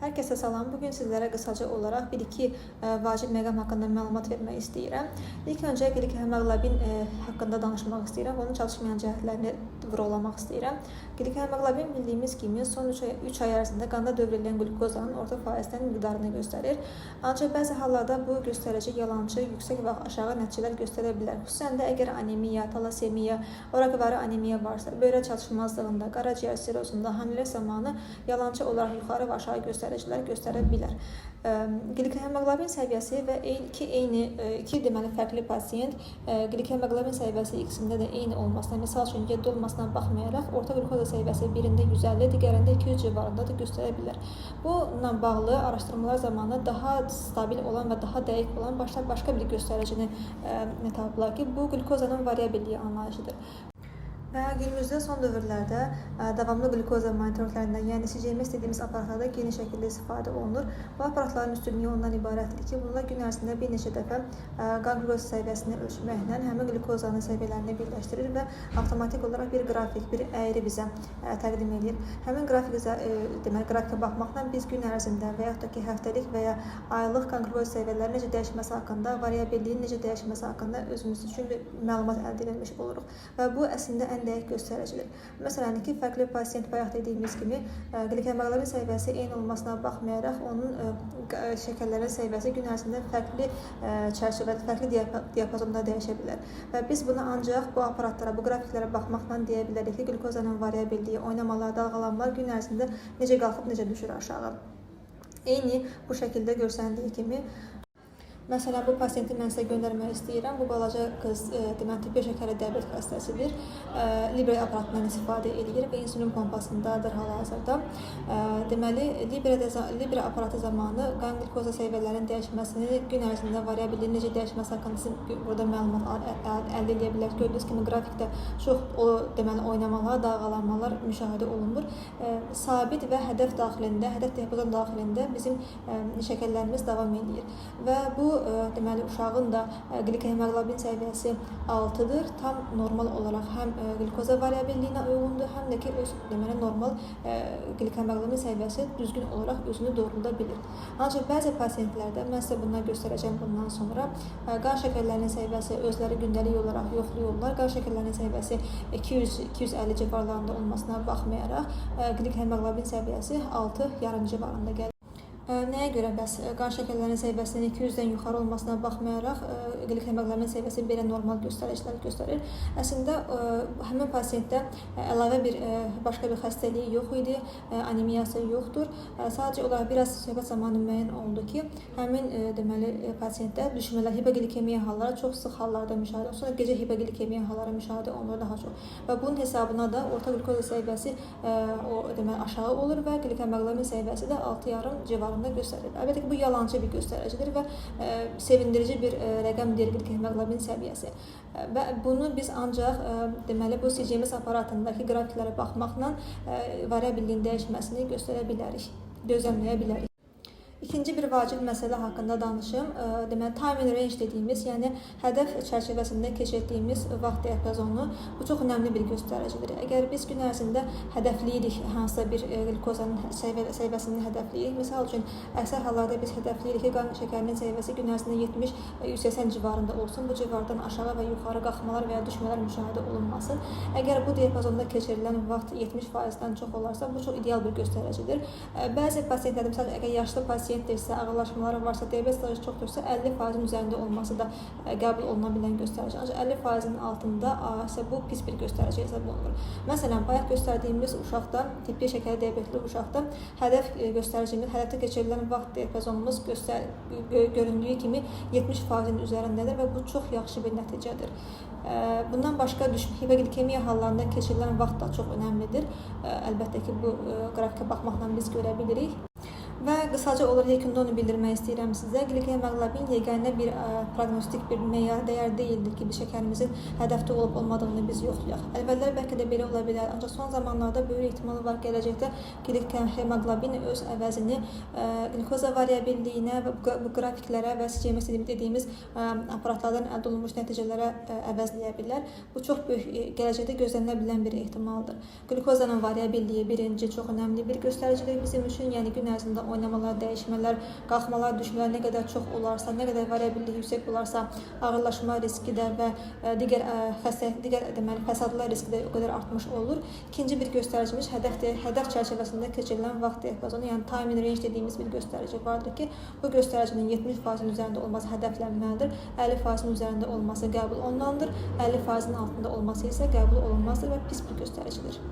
Herkese salam. Bugün sizlere kısaca olarak bir iki e, vacib məqam haqqında məlumat vermək istəyirəm. İlk öncə qlikhemoqlobin e, haqqında danışmaq istəyirəm. Onun çalışmayan cəhətlərini vurğulamaq istəyirəm. Qlikhemoqlobin bildiyimiz kimi son 3 ay, 3 ay ərzində qanda dövr edilən qlukozanın orta faizdən miqdarını göstərir. Ancaq bəzi hallarda bu göstərici yalançı, yüksək və aşağı nəticələr göstərə bilər. Xüsusən də əgər anemiya, talasemiya, oraqvari anemiya varsa, böyrə çatışmazlığında, qaraciyər sirozunda, hamilə zamanı yalançı olaraq yuxarı və aşağı göstəricilər göstərə bilər. Qlikohemoqlobin səviyyəsi və iki eyni iki deməli fərqli pasiyent qlikohemoqlobin səviyyəsi ikisində də eyni olmasına, misal üçün 7 olmasına baxmayaraq orta qlukoza səviyyəsi birində 150, digərində 200 civarında da göstərə bilər. Bununla bağlı araşdırmalar zamanı daha stabil olan və daha dəqiq olan başqa başqa bir göstəricini tapıblar ki, bu qlukozanın variabilliyi anlayışıdır. Və günümüzdə son dövrlərdə ə, davamlı qlukoza monitorlarından, yəni CGMS dediyimiz aparatlarda geniş şəkildə istifadə olunur. Bu aparatların üstünlüyü ondan ibarətdir ki, bunlar gün ərzində bir neçə dəfə ə, qan qlukoz səviyyəsini ölçməklə həmin qlukozanın səviyyələrini birləşdirir və avtomatik olaraq bir qrafik, bir əyri bizə ə, təqdim edir. Həmin qrafikə ə, deməli qrafikə baxmaqla biz gün ərzində və yaxud da ki, həftəlik və ya aylıq qan qlukoz səviyyələrinin necə dəyişməsi haqqında, variabilliyin necə dəyişməsi haqqında özümüz üçün bir məlumat əldə etmiş oluruq. Və bu əslində ən dəqiq göstəricidir. Məsələn, iki fərqli pasiyent bayaq dediyimiz kimi qlikohemoqlobin səviyyəsi eyni olmasına baxmayaraq onun ə, şəkərlərin səviyyəsi gün ərzində fərqli ə, çərçivədə, fərqli diapa diapazonda dəyişə bilər. Və biz bunu ancaq bu aparatlara, bu qrafiklərə baxmaqla deyə ki, qlukozanın variabilliyi, oynamalar, dalğalanmalar gün ərzində necə qalxıb, necə düşür aşağı. Eyni bu şəkildə görsəndiyi kimi Məsələn, bu pasiyenti mən sizə göndərmək istəyirəm. Bu balaca qız e, deməli tip şəkərli diabet xəstəsidir. E, Libre aparatından istifadə edir və insulin pompasındadır hal-hazırda. E, deməli, Libre Libre aparatı zamanı qan qlukoza səviyyələrinin dəyişməsini gün ərzində variabilliyin necə dəyişməsi haqqında siz burada məlumat əldə edə bilərsiniz. Gördüyünüz kimi qrafikdə çox o deməli oynamalar, dalğalanmalar müşahidə olunur. E, sabit və hədəf daxilində, hədəf diapazon daxilində bizim e, şəkərlərimiz davam edir. Və bu deməli uşağın da qlikohemoqlobin səviyyəsi 6-dır. Tam normal olaraq həm ə, qlukoza variabilliyinə uyğundur, həm də ki öz deməli normal qlikohemoqlobin səviyyəsi düzgün olaraq özünü doğrulda bilir. Ancaq bəzi pasientlərdə mən sizə bunları göstərəcəm bundan sonra qan şəkərlərinin səviyyəsi özləri gündəlik olaraq yoxlayırlar. Qan şəkərlərinin səviyyəsi 200-250 civarlarında olmasına baxmayaraq qlikohemoqlobin səviyyəsi 6 yarım civarında gəlir. Nəyə görə bəs qan şəkərlərinin səviyyəsinin 200-dən yuxarı olmasına baxmayaraq qlikohemoqlobin səviyyəsi belə normal göstəricilər göstərir? Əslində həmin pasiyentdə əlavə bir başqa bir xəstəliyi yox idi, anemiyası yoxdur. Sadəcə olaraq biraz söhbət zamanı müəyyən oldu ki, həmin deməli pasiyentdə düşmələr, hipoqlikemiya halları çox sıx hallarda müşahidə olunur. Gecə hipoqlikemiya halları müşahidə olunur daha çox. Və bunun hesabına da orta qlukoza səviyyəsi o deməli aşağı olur və qlikohemoqlobin səviyyəsi də 6,5 civarında civarında göstərir. Əlbəttə ki, bu yalançı bir göstəricidir və ə, sevindirici bir ə, rəqəm deyil qlikohemoqlobin səviyyəsi. Ə, və bunu biz ancaq ə, deməli bu CGMS aparatındakı qrafiklərə baxmaqla ə, variabilliyin dəyişməsini göstərə bilərik, gözləməyə bilərik. İkinci bir vacib məsələ haqqında danışım. Deməli, timing range dediyimiz, yəni hədəf çərçivəsində keçirdiyimiz vaxt diapazonu bu çox önəmli bir göstəricidir. Əgər biz gün ərzində hədəfləyirik hansısa bir qlukozanın səviyyəsini hədəfləyirik. Məsəl üçün, əksər hallarda biz hədəfləyirik ki, qan şəkərinin səviyyəsi gün ərzində 70-180 civarında olsun. Bu civardan aşağı və yuxarı qalxmalar və ya düşmələr müşahidə olunmasın. Əgər bu diapazonda keçirilən vaxt 70%-dən çox olarsa, bu çox ideal bir göstəricidir. Bəzi pasientlərdə, məsələn, əgər yaşlı pasiyent pasiyentdirsə, ağırlaşmaları varsa, diabet stajı çoxdursa 50%-in üzərində olması da qəbul oluna bilən göstərici. Ancaq 50%-in altında isə bu pis bir göstərici hesab olunur. Məsələn, bayaq göstərdiyimiz uşaqda, tipli şəkərli diabetli uşaqda hədəf göstəricimiz, hədəfdə keçirilən vaxt diapazonumuz göstər göründüyü kimi 70%-in üzərindədir və bu çox yaxşı bir nəticədir. Bundan başqa hipoqlikemiya hallarında keçirilən vaxt da çox önəmlidir. Əlbəttə ki, bu qrafikə baxmaqla biz görə bilirik. Və qısaca olaraq yekunda onu bildirmək istəyirəm sizə. Qlikohemoqlobin yeganə bir ə, proqnostik bir meyar dəyər deyildir ki, biz şəkərimizin hədəfdə olub olmadığını biz yoxlayaq. Əvvəllər bəlkə də belə ola bilər, ancaq son zamanlarda böyük ehtimal var gələcəkdə qlikohemoqlobin öz əvəzini ə, qlikoza variabilliyinə və bu qrafiklərə və CMS dediyimiz ə, aparatlardan əldə olunmuş nəticələrə ə, əvəzləyə bilər. Bu çox böyük gələcəkdə gözlənilə bilən bir ehtimaldır. Qlikozanın variabilliyi birinci çox önəmli bir göstəricidir bizim üçün, yəni gün ərzində oynamalar, dəyişmələr, qalxmalar, düşmələr nə qədər çox olarsa, nə qədər variabillik yüksək olarsa, ağırlaşma riski də və ə, digər xəstə digər deməli fəsadlar riski də o qədər artmış olur. İkinci bir göstəricimiz hədəfdir. Hədəf çərçivəsində keçirilən vaxt diapazonu, yəni timing range dediyimiz bir göstərici vardır ki, bu göstəricinin 70%-in üzərində olması hədəflənməlidir. 50%-in üzərində olması qəbul olunandır. 50%-in altında olması isə qəbul olunmazdır və pis bir göstəricidir.